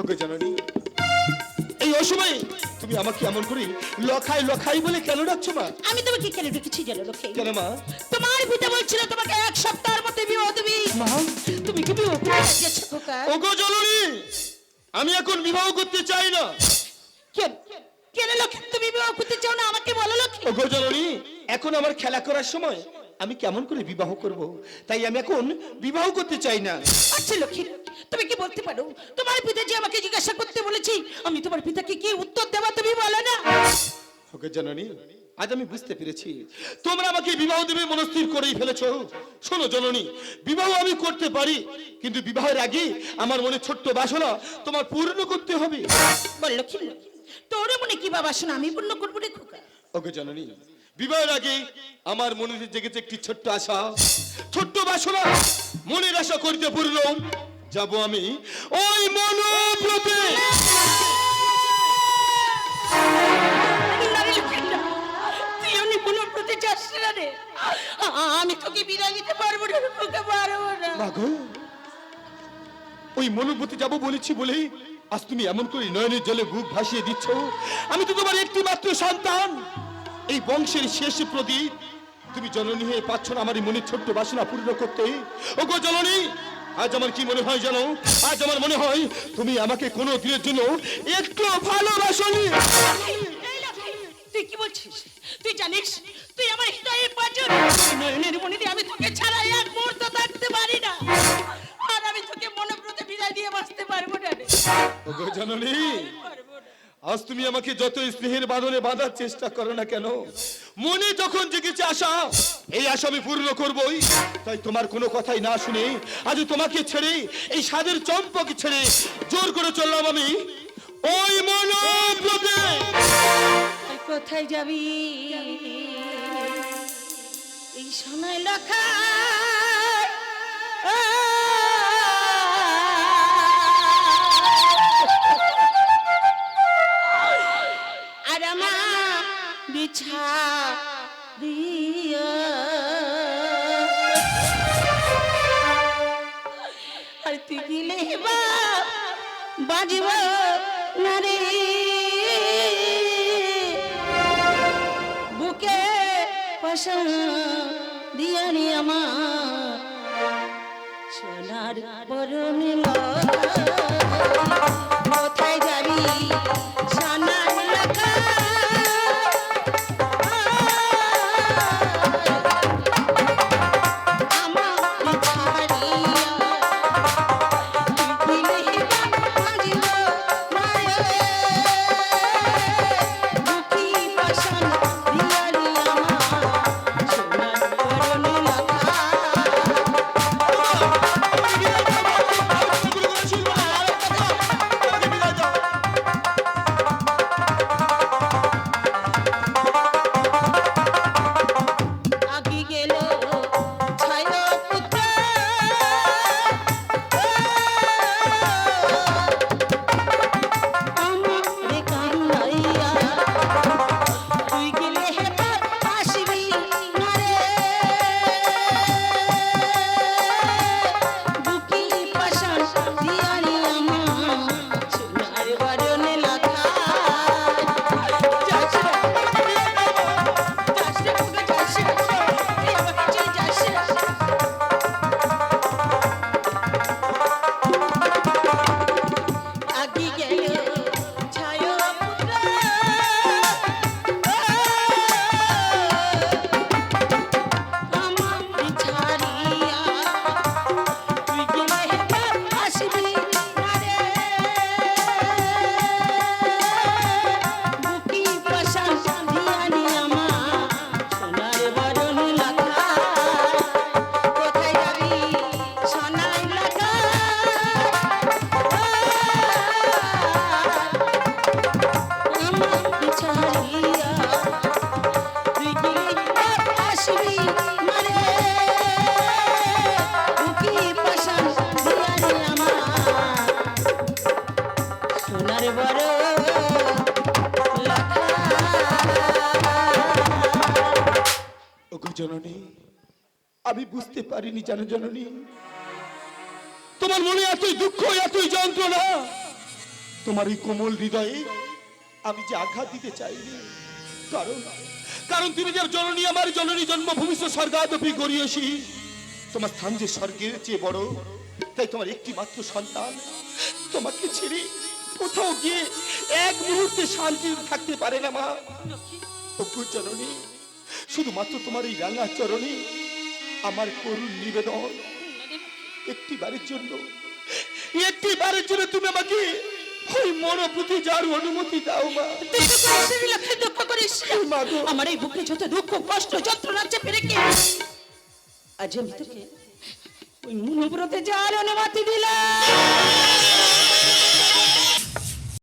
ওকে জননী। এই অসময়ে তুমি আমাকে এমন করে লখাই লখাই বলে কেন ডাকছো মা? আমি তোমাকে কেন রেখেছি জানো লোকে কেন মা? তোমার পিতা বলছিল তোমাকে এক সপ্তাহের মধ্যে বিবাহ দেবি। মা তুমি কি বিবাহ করতে যাচ্ছ খোকা ওগো জননী আমি এখন বিবাহ করতে চাই না। কেন? কেন লক্ষ্মী তুমি বিবাহ করতে চাও না? আমাকে বলো লক্ষ্মী। ওগো জননী এখন আমার খেলা করার সময় আমি কেমন করে বিবাহ করব? তাই আমি এখন বিবাহ করতে চাই না। আচ্ছা লক্ষ্মী তুমি কি বলতে পারো? তোমার পিতা যে আমাকে জিজ্ঞাসা করতে বলেছি আমি তোমার পিতাকে কি উত্তর দেওয়া তুমি বলো না? ওকে জননী আজ আমি বুঝতে পেরেছি। তোমরা আমাকে বিবাহ দেবে মনস্থির করেই ফেলেছো। শোনো জননী বিবাহ আমি করতে পারি কিন্তু বিবাহের আগে আমার মনে ছোট্ট বাসনা তোমার পূর্ণ করতে হবে। বল লক্ষ্মী তোর মনে কি বাবা শোনা আমি পূর্ণ করব রে খোকা। ওকে জননী বিবাহের আগে আমার মনে জেগেছে একটি ছোট্ট আশা। ছোট্ট বাসনা মনের আশা করিতে পূর্ণ। যাব আমি ওই তুই এমনি মনের আমি তোকে বিদায় দিতে পারব না তোকে পারব না। মাগো ওই যাব বলেছি বলেই আজ তুমি এমন করে নয়নের জলে বুক ভাসিয়ে দিচ্ছ। আমি তো তোমার একটি মাত্র সন্তান। এই বংশের শেষ প্রদীপ। তুমি জননী হয়ে পাচ্ছ না আমার ছোট্ট বাসনা পূর্ণ করতে। ও গো জননী আজ আমার কি মনে হয় জানো? আজ আমার মনে হয় তুমি আমাকে কোনো দিনের জন্য একটু ভালোবাসনি। তুই কি বলছিস? তুই জানিস তুই আমার হৃদয়ে পাচন নয়নের মনে দিয়ে আমি তোকে ছাড়া এক মুহূর্ত থাকতে পারি না। আর আমি তোকে মনোব্রতে বিদায় দিয়ে বাঁচতে পারব না রে। পারব আজ তুমি আমাকে যত স্নেহের বাঁধনে বাঁধার চেষ্টা করো না কেন? মনে যখন জেগেছে আশা, এই আশা আমি পূর্ণ করবই। তাই তোমার কোনো কথাই না শুনে আজ তোমাকে ছেড়ে, এই সাদের চম্পকে ছেড়ে জোর করে চললাম আমি। ওই মনোব্রতে কোথায় যাবি? এই সময় লেখা দিয়া। আর তুই দিলে বাজব না রে। বুকে পশম দিয়ানি আমার। সোনার পরনে কোথায় যাবি? জননী, আমি বুঝতে পারিনি জানো জননী, তোমার মনে এতই দুঃখ, এতই যন্ত্রণা, তোমার ওই কোমল হৃদয়ে আমি যে আঘাত দিতে চাইনি। কারণ কারণ তুমি যে জননী, আমার জননী জন্মভূমি স্বর্গাদপি গড়িয়েছি, তোমার স্থান যে স্বর্গের চেয়ে বড়, তাই তোমার একটি মাত্র সন্তান, তোমাকে ছেড়ে কোথাও গিয়ে এক মুহূর্তে শান্তি থাকতে পারে না মা। অজ্ঞ জননী শুধুমাত্র তোমার এই রাঙা চরণে আমার করুণ নিবেদন। একটি বারের জন্য একটি বারের জন্য তুমি আমাকে ওই মনোভূতি যার অনুমতি দাও মা। দুঃখ করিস আমার এই বুকে যত দুঃখ কষ্ট যন্ত্রণা চেপে রেখে আজ আমি তোকে ওই মনোব্রতে যার অনুমতি দিলাম।